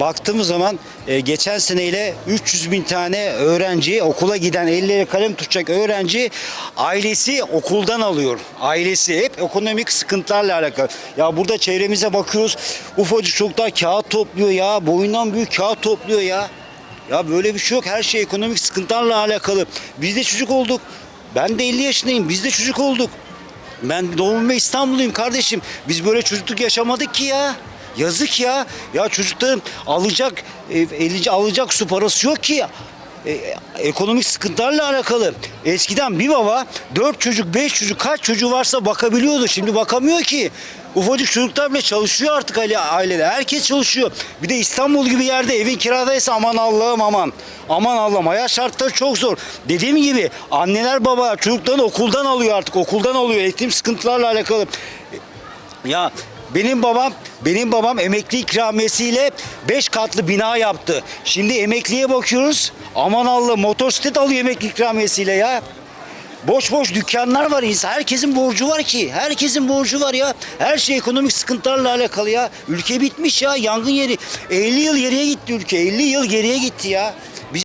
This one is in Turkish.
Baktığımız zaman e, geçen seneyle 300 bin tane öğrenci okula giden elleri kalem tutacak öğrenci ailesi okuldan alıyor. Ailesi hep ekonomik sıkıntılarla alakalı. Ya burada çevremize bakıyoruz ufacık çocuklar kağıt topluyor ya boyundan büyük kağıt topluyor ya. Ya böyle bir şey yok her şey ekonomik sıkıntılarla alakalı. Biz de çocuk olduk. Ben de 50 yaşındayım biz de çocuk olduk. Ben doğum ve kardeşim. Biz böyle çocukluk yaşamadık ki ya. Yazık ya. Ya çocukların alacak e, elici alacak su parası yok ki. E, ekonomik sıkıntılarla alakalı. Eskiden bir baba dört çocuk, beş çocuk kaç çocuğu varsa bakabiliyordu. Şimdi bakamıyor ki. Ufacık çocuklar bile çalışıyor artık aile, ailede. Herkes çalışıyor. Bir de İstanbul gibi yerde evin kiradaysa aman Allah'ım aman. Aman Allah'ım hayat şartları çok zor. Dediğim gibi anneler baba çocuklarını okuldan alıyor artık. Okuldan alıyor. Eğitim sıkıntılarla alakalı. Ya benim babam benim babam emekli ikramiyesiyle 5 katlı bina yaptı. Şimdi emekliye bakıyoruz. Aman Allah motosiklet alıyor emekli ikramiyesiyle ya. Boş boş dükkanlar var. Herkesin borcu var ki. Herkesin borcu var ya. Her şey ekonomik sıkıntılarla alakalı ya. Ülke bitmiş ya. Yangın yeri. 50 yıl geriye gitti ülke. 50 yıl geriye gitti ya.